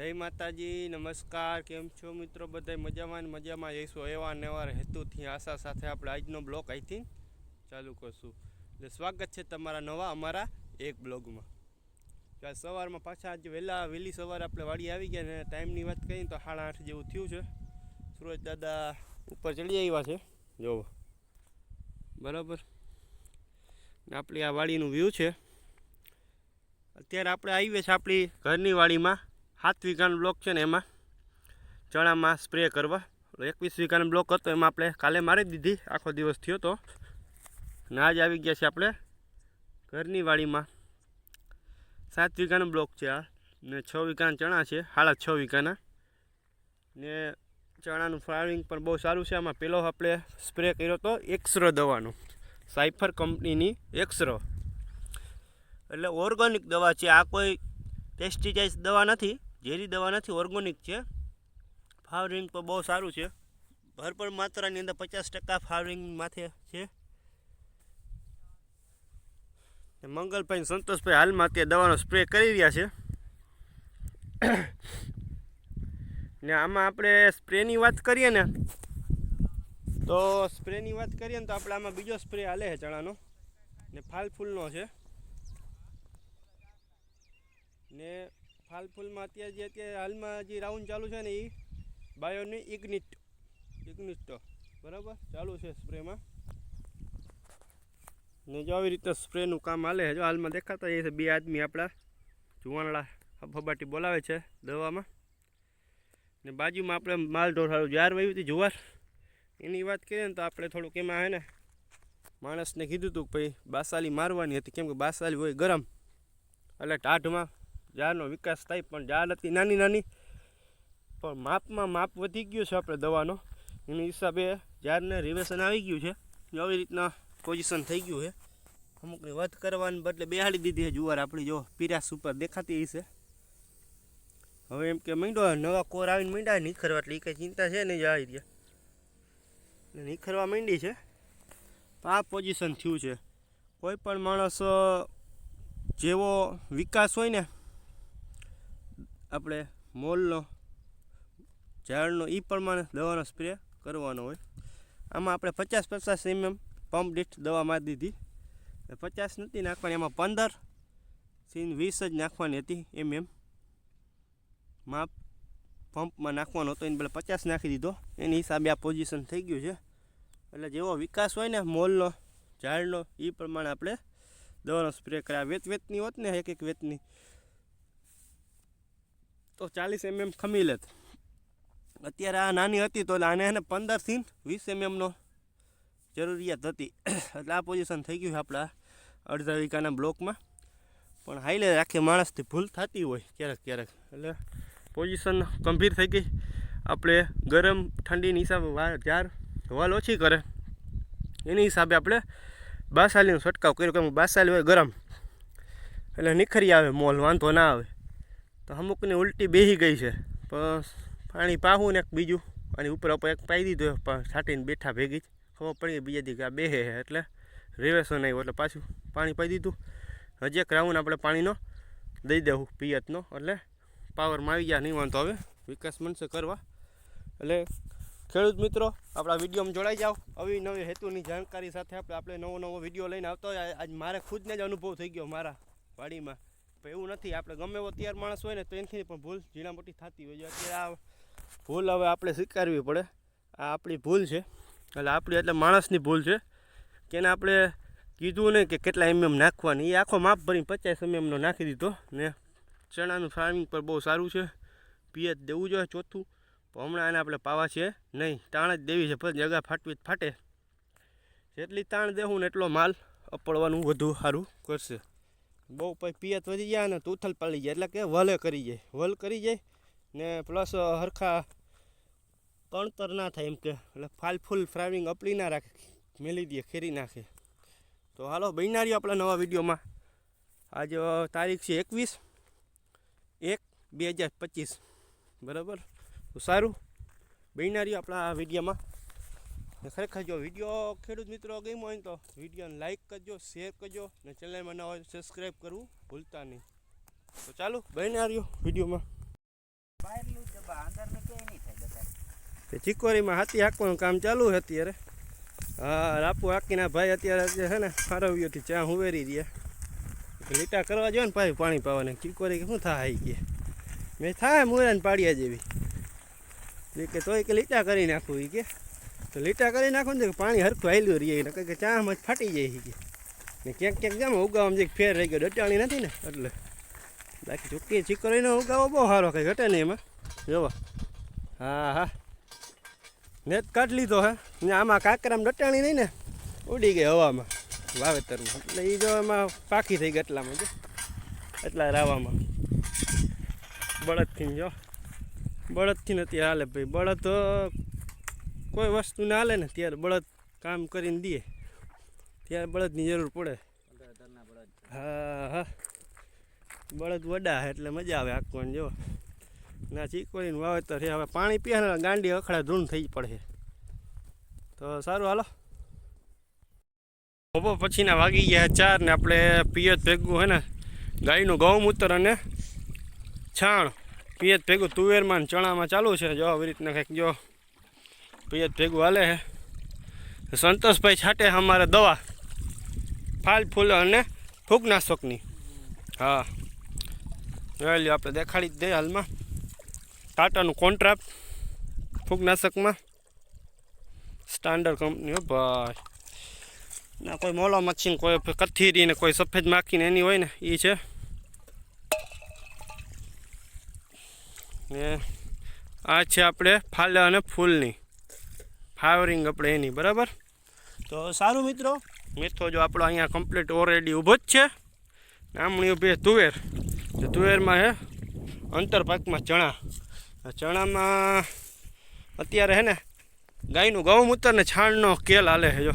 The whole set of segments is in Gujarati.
જય માતાજી, નમસ્કાર, કેમ છો મિત્રો? બધા મજામાં મજામાં જઈશું. એવા નેવાર હેતુથી આશા સાથે આપણે આજનો બ્લોગ અહીંથી ચાલુ કરશું. એટલે સ્વાગત છે તમારા નવા અમારા એક બ્લોગમાં. ચાલ સવારમાં પાછા આજ વહેલા, વહેલી સવારે આપણે વાડી આવી ગયા ને ટાઈમની વાત કરીએ તો સાડા આઠ જેવું થયું છે. સુરજ દાદા ઉપર ચડી આવ્યા છે. જોવો બરાબર. આપણી આ વાડીનું વ્યૂ છે. અત્યારે આપણે આવીએ છીએ આપણી ઘરની વાડીમાં. સાત વીઘાનો બ્લોક છે ને એમાં ચણામાં સ્પ્રે કરવા. એકવીસ વીઘાનો બ્લોક હતો, એમાં આપણે કાલે મારી દીધી, આખો દિવસ થયો તો. ને આજ આવી ગયા છે આપણે ઘરની વાડીમાં. સાત વીઘાનો બ્લોક છે આ. ને છ વીઘાના ચણા છે સાડા છ વીઘાના. ને ચણાનું ફાર્મિંગ પણ બહુ સારું છે. આમાં પહેલો આપણે સ્પ્રે કર્યો હતો એક્સરો દવાનો. સાઇફર કંપનીની એક્સરો. એટલે ઓર્ગોનિક દવા છે. આ કોઈ પેસ્ટિસાઇડ દવા નથી. ઝેરી દવા નથી ઓર્ગોનિક છે. ફાવરિંગ તો બહુ સારું છે. ભરપૂર માત્રાની અંદર પચાસ ટકા ફાવરિંગ માથે છે. મંગલભાઈ સંતોષભાઈ હાલમાં અત્યારે દવાનો સ્પ્રે કરી રહ્યા છે. ને આમાં આપણે સ્પ્રેની વાત કરીએ ને, તો સ્પ્રેની વાત કરીએ ને તો આપણે આમાં બીજો સ્પ્રે હાલે છે ચણાનો. ને ફાલ ફૂલનો છે. ને ફાલ ફૂલમાં અત્યારે જે અત્યારે હાલમાં જે રાઉન્ડ ચાલુ છે ને એ બાયોની ઇગ્નિટ ઇગ્નિસ્ટો બરાબર? ચાલુ છે સ્પ્રેમાં. ને જો આવી રીતે સ્પ્રેનું કામ હાલે છે. જો હાલમાં દેખાતા એ છે બે આદમી આપણા જુવાનડા ફબાટી બોલાવે છે દવામાં. ને બાજુમાં આપણે માલ ઢોર જાર વાવી હતી, જુવાર. એની વાત કરીએ ને તો આપણે થોડુંક એમાં હે ને માણસને કીધું હતું કે ભાઈ બાસાલી મારવાની હતી. કેમ કે બાસાલી હોય ગરમ. એટલે ટાઢમાં ઝાડનો વિકાસ થાય પણ ઝાડ હતી નાની નાની. પણ માપમાં માપ વધી ગયું છે આપણે દવાનો. એની હિસાબે ઝાડને રિવેશન આવી ગયું છે. આવી રીતના પોઝિશન થઈ ગયું છે. અમુકની વધ કરવાની બદલે બેહાડી દીધી છે જુવાર આપણી, જો પીરાસ ઉપર દેખાતી હશે. હવે એમ કે માંડ્યો નવા કોર આવીને મીંડા નીખરવા એટલે એ કંઈ ચિંતા છે નહીં આવી રહ્યા નીખરવા માંડી છે. આ પોઝિશન થયું છે. કોઈ પણ માણસ જેવો વિકાસ હોય ને આપણે મોલનો, ઝાડનો એ પ્રમાણે દવાનો સ્પ્રે કરવાનો હોય. આમાં આપણે પચાસ પચાસ એમએમ પંપ દીઠ દવા મારી દીધી. પચાસ નથી નાખવાની, એમાં પંદર સીન વીસ જ નાખવાની હતી એમ એમ માપ પંપમાં નાખવાનો હતો, એને પહેલાં પચાસ નાખી દીધો. એની હિસાબે આ પોઝિશન થઈ ગયું છે. એટલે જેવો વિકાસ હોય ને મોલનો, ઝાડનો એ પ્રમાણે આપણે દવાનો સ્પ્રે કર્યા. વેત વેતની હોત ને એક એક વેતની. તો ચાલીસ એમએમ ખમી લેત. અત્યારે આ નાની હતી તો આને એને પંદરથી વીસ એમએમનો જરૂરિયાત હતી. એટલે આ પોઝિશન થઈ ગયું આપણા અડધા વીકાના બ્લોકમાં. પણ હાઈલે આખી માણસથી ભૂલ થતી હોય ક્યારેક ક્યારેક. એટલે પોઝિશન ગંભીર થઈ ગઈ. આપણે ગરમ ઠંડીની હિસાબે વાર જાર વાલ ઓછી કરે. એની હિસાબે આપણે બાસાલીનો છંટકાવ કર્યો કે બાસાલી હોય ગરમ. એટલે નિખરી આવે મોલ, વાંધો ના આવે. તો અમુકની ઉલટી બેસી ગઈ છે. પણ પાણી પાવું ને એક બીજું. આની ઉપર ઉપર એક પાઈ દીધું છાંટીને બેઠા ભેગી જ. ખબર પડી ગઈ બીજા દી આ બેહે એટલે રિવેશન આવ્યું એટલે પાછું પાણી પાઈ દીધું. હજી એક રાઉન્ડ આપણે પાણીનો દઈ દેવું પિયતનો, એટલે પાવરમાં આવી ગયા નહીં વાંધો હવે વિકાસ મનશે કરવા. એટલે ખેડૂત મિત્રો, આપણા વિડીયોમાં જોડાઈ જાઓ. આવી નવી હેતુની જાણકારી સાથે આપણે આપણે નવો નવો વીડિયો લઈને આવતો હોય. આજ મારે ખુદને જ અનુભવ થઈ ગયો મારા વાડીમાં. પણ એવું નથી, આપણે ગમે એવો તૈયાર માણસ હોય ને, તો એનાથી પણ ભૂલ ઝીણા મોટી થતી હોય અત્યારે આ ભૂલ હવે આપણે સ્વીકારવી પડે. આ આપણી ભૂલ છે. એટલે આપણી એટલે માણસની ભૂલ છે. કે એને આપણે કીધું નહીં કે કેટલા એમએમ નાખવાની. એ આખો માપ ભરીને પચાસ એમએમનો નાખી દીધો ને ચણાનું ફાર્મિંગ પર બહુ સારું છે. પિયત દેવું જોઈએ ચોથું. પણ હમણાં એને આપણે પાવા છે નહીં. તાણ જ દેવી છે. પછી જગા ફાટવી જ ફાટે. જેટલી તાણ દેવું ને એટલો માલ અપડવાનું વધુ સારું કરશે. બહુ પછી પિયત વધી જાય અને તૂથલ પાડી જાય. એટલે કે વલે કરી જાય. વલ કરી જાય ને પ્લસ હરખા કણતર ના થાય એમ કે. એટલે ફાલ ફૂલ ફ્રાવિંગ અપડી ના રાખે. મેલી દે, ખેરી નાખે. તો હાલો બૈનારીઓ આપણા નવા વિડીયોમાં. આજે તારીખ છે એકવીસ એક બે હજાર પચીસ. બરાબર? તો સારું. બૈનારીઓ આપણા આ વિડીયોમાં. ખરેખર જો વીડિયો ખેડૂત મિત્રો ગમ્યો હોય તો વિડીયોને લાઇક કરજો શેર કરજો ને ચેનલમાં ન હોય સબસ્ક્રાઈબ કરવું ભૂલતા નહીં. તો ચાલો આવ્યો વિડીયોમાં. ચીકોરીમાં હાથી હાંકવાનું કામ ચાલુ છે અત્યારે. હા રાપુ હાંકીના ભાઈ અત્યારે છે ને ફારવ્યોથી ચા હુવેરી રહ્યા. લીટા કરવા જોઈએ ને ભાઈ પાણી પાવાને. ચીકોરી કે શું થાય કે? મેં થાય મુરાને પાડ્યા જેવી. કે તોય કે લીટા કરી નાખું એ કે. તો લીટા કરી નાખો ને પાણી હરખું હાલ્યું રહીએ ને કંઈક ચામાં ફાટી જાય છે ને ક્યાંક ક્યાંક જામ ઉગાવવામાં જે ફેર રહી ગયો ડટાણી નથી ને, એટલે બાકી ચૂકી ચીકરીનો ઉગાવો બહુ સારો કંઈ ઘટે નહીં એમાં. જોવા. હા હા. નેત કાઢ લીધો, હે. ને આમાં કાકરામાં ડટાણી નહીં ને, ઉડી ગઈ હવામાં, વાવેતરમાં. એટલે એ જો એમાં પાકી થઈ ગઈ એટલામાં, જો. એટલા રાવામાં. બળદથી જો. બળદથી નથી હાલે ભાઈ. બળદ કોઈ વસ્તુ ના હાલે ને, ત્યારે બળદ કામ કરીને દે. ત્યારે બળદની જરૂર પડે. હા હા. બળદ વડા એટલે મજા આવે આંકવાની જો. ના ચીકવરીનું વાવેતર છે. હવે પાણી પીએ ગાંડી અખડા ધૂન થઈ પડે. તો સારું, હાલો. બપોર પછીના વાગી ગયા ચાર ને આપણે પિયત ભેગું હે ને, ગાયનું ગૌમૂત્ર અને છાણ. પિયત ભેગું તુવેરમાં ચણામાં ચાલુ છે. જો આવી રીતના કંઈક જો પિયત ભેગું હાલે છે સંતોષભાઈ છાટે અમારે દવા. ફાલ ફૂલ અને ફૂગનાશકની. હા. જોઈ આપણે દેખાડી જ દઈએ હાલમાં. ટાટાનું કોન્ટ્રાક્ટ ફૂગનાશકમાં. સ્ટાન્ડર્ડ કંપની ભાઈ. ના, કોઈ મોલો મચ્છી કોઈ કથીરી ને કોઈ સફેદ માખી ને એની હોય ને એ છે. ને આ છે આપણે ફાલ અને ફૂલની. ફ્લાવરિંગ આપણે એની, બરાબર? તો સારું મિત્રો, મેથો જો આપણો અહીંયા કમ્પ્લીટ ઓલરેડી ઊભો જ છે. નામણી ઊભી તુવેર. તો તુવેરમાં હે, અંતર પાકમાં ચણા. ચણામાં અત્યારે હે ને, ગાયનું ગૌમૂત્ર ને છાણનો કેલ હાલે છે જો.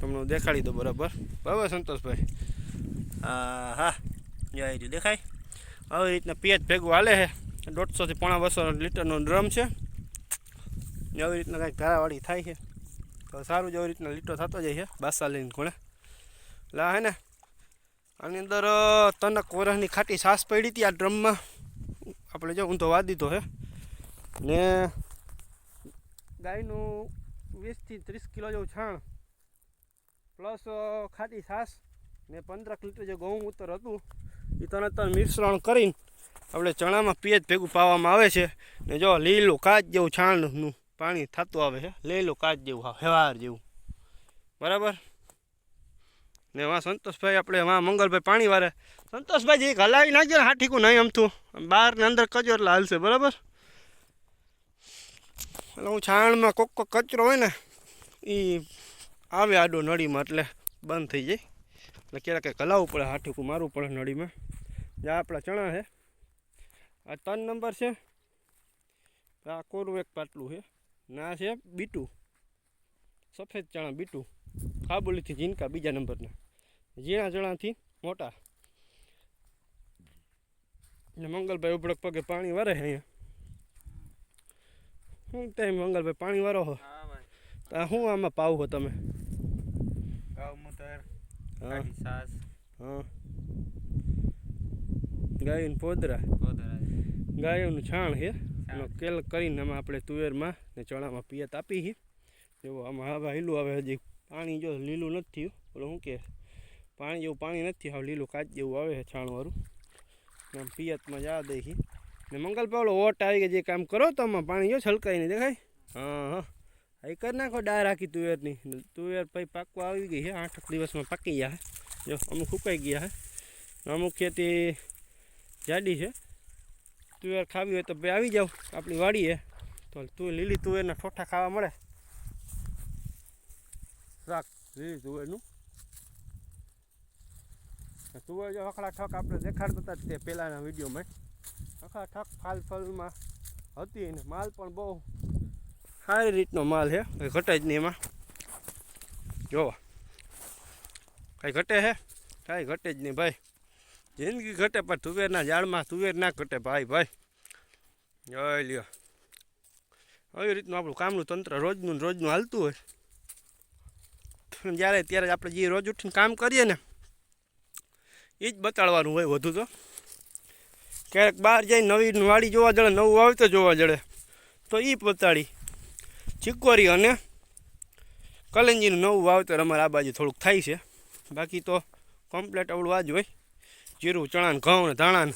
તમને દેખાડી દો બરાબર. બરાબર સંતોષભાઈ? હા હા જય દેખાય. આવી રીતના પેજ ભેગું હાલે છે. દોઢસોથી પોણા બસો લીટરનો ડ્રમ છે. ને આવી રીતના કાંઈક ધારાવાળી થાય છે, તો સારું જ આવી રીતના લીટો થતો જાય છે, બાસા લઈને ઘોડે. એટલે હે ને, આની અંદર તનક વરસની ખાટી સાસ પડી હતી આ ડ્રમમાં. આપણે જો ઊંધો વાદ દીધો છે. ને ગાયનું વીસથી ત્રીસ કિલો જેવું છાણ, પ્લસ ખાટી સાસ ને પંદરક લીટર જે ગૌમૂત્ર હતું એ તને તન મિશ્રણ કરીને આપણે ચણામાં પિયત ભેગું પાવામાં આવે છે. ને જો લીલું કાચ જેવું છાણનું પાણી થતું આવે છે. લો કાચ જેવું હા, હેવાર જેવું. બરાબર? ને એમાં સંતોષભાઈ આપણે એમાં મંગલભાઈ પાણી વારે. સંતોષભાઈ જે હલાવી નાખજો ને હાઠીકું નહીં અમથું. બહાર ને અંદર કજો એટલે હાલશે બરાબર? એટલે હું છાણમાં કોક કોક કચરો હોય ને એ આવે આડો નળીમાં એટલે બંધ થઈ જાય. એટલે ક્યારેક હલાવવું પડે હાઠીકું મારવું પડે નળીમાં. જે આપણા ચણા છે. આ ત્રણ નંબર છે. આ કોરું એક પાટલું છે. ના છે બીટું. સફેદ ચણા બીટું. કાબુલીથી જીનકા બીજા નંબરના. ઝીણા ચણાથી મોટા. ને મંગલભાઈ ઉભડક પગે પાણી વારે છે અહીંયા. શું ટાઈમ મંગલભાઈ પાણી વારો હો. તો શું આમાં પાવ હો તમે? હા. ગાયનું પોદરા. ગાયું છાણ છે. એનો કેલ કરીને આમાં આપણે તુવેરમાં ને ચણામાં પિયત આપી છે જેવો આમાં હવે લીલું આવે, હજી પાણી જો લીલું નથી થયું ઓલું શું કે પાણી જેવું પાણી નથી હવે લીલું કાચ જેવું આવે છે છાણવાળું. આમ પિયતમાં જવા દે છે ને મંગલ પાવલો ઓટ આવી ગયો, જે કામ કરો તો આમાં પાણી જો છલકાઈ નહીં દેખાય. હા હા. એ કરી નાખો ડાય રાખી તુવેરની. તુવેર પછી પાકવા આવી ગઈ છે આઠ દિવસમાં પાકી ગયા છે જો અમુક સુકાઈ ગયા છે અમુક ખેતી જાડી છે. તુવેર ખાવી હોય તો ભાઈ આવી જાવ આપણી વાડીએ. તો તું લીલી તુવેરના ઠોઠા ખાવા મળે. રાખ, લીલી તુવેરનું. તુવેર જો અખડા ઠક આપણે દેખાડતા હતા તે પહેલાંના વિડીયોમાં. અખડા ઠક ફાલ ફલમાં હતી ને માલ પણ બહુ સારી રીતનો માલ છે. કંઈ ઘટે જ નહીં એમાં. જોવા. કાંઈ ઘટે છે? કાંઈ ઘટે જ નહીં ભાઈ. જિંદગી ઘટે પણ તુવેરના ઝાડમાં તુવેર ના ઘટે ભાઈ ભાઈ. લ્યો. આવી રીતનું આપણું કામનું તંત્ર રોજનું રોજનું હાલતું હોય. જ્યારે ત્યારે આપણે જે રોજ ઉઠીને કામ કરીએ ને એ જ બતાડવાનું હોય વધુ તો. ક્યારેક બહાર જઈને નવી વાડી જોવા જડે, નવું વાવેતર જોવા જડે, તો એ બતાડી. ચીકોરી અને કલંજીનું નવું વાવતર અમારે આ બાજુ થોડુંક થાય છે. બાકી તો કમ્પ્લેટ આવડું આ જ હોય. જીરું ચણા ને ઘઉં ને ધાણા ને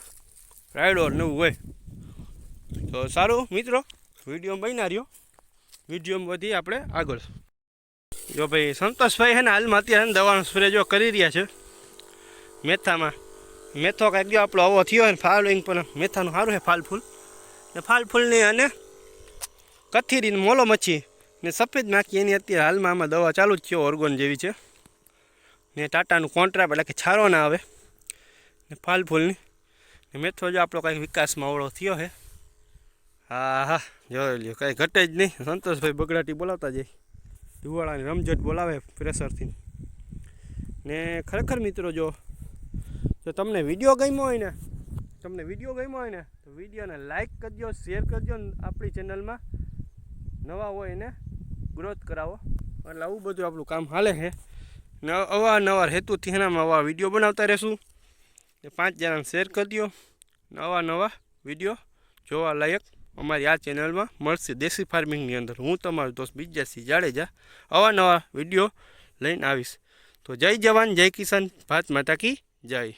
રાયડો નવું હોય. તો સારું મિત્રો, વીડિયો બન્યા રહ્યો. વિડીયોમાં વધી આપણે આગળ. જો ભાઈ સંતોષભાઈ હે ને હાલમાં અત્યારે દવાનો સ્પ્રે જો કરી રહ્યા છે. મેથામાં. મેથો કાંઈક ગયો આપણો આવો થયો ને ફાલિંગ પણ મેથાનું સારું છે ફાલ ફૂલ ને ફાલ ફૂલની અને કથીરીને મોલો મચ્છી ને સફેદ માખી એની અત્યારે હાલમાં આમાં દવા ચાલુ જ છે, ઓર્ગોન જેવી છે. ને ટાટાનું કોન્ટ્રાપ એટલે કે છારો ના આવે. ને ફાલ ફૂલની. ને મેથો જો આપણો કાંઈક વિકાસમાં ઓળો થયો છે હા. હા જોઈ લ્યો, કાંઈ ઘટે જ નહીં. સંતોષભાઈ બગડાટી બોલાવતા જાય. ધુવાળાની રમઝટ બોલાવે પ્રેશરથી. ને ખરેખર મિત્રો જો જો તમને વીડિયો ગમ્યો હોય ને, તમને વીડિયો ગમ્યો હોય ને, તો વિડીયોને લાઈક કરજો, શેર કરજો ને આપણી ચેનલમાં નવા હોય એને ગ્રોથ કરાવો. એટલે આવું બધું આપણું કામ હાલે છે ને, અવારનવાર હેતુથી એનામાં આવા વીડિયો બનાવતા રહેશું. પાંચ જણાને શેર કરી દો નવા નવા વીડિયો જોવા લાયક અમારી આ ચેનલમાં મળશે દેશી ફાર્મિંગની અંદર. હું તમારો દોસ્ત બીજાસી જાડેજા અવાનવા વીડિયો લઈને આવીશ. તો જય જવાન, જય કિસાન, ભારત માતા કી જય.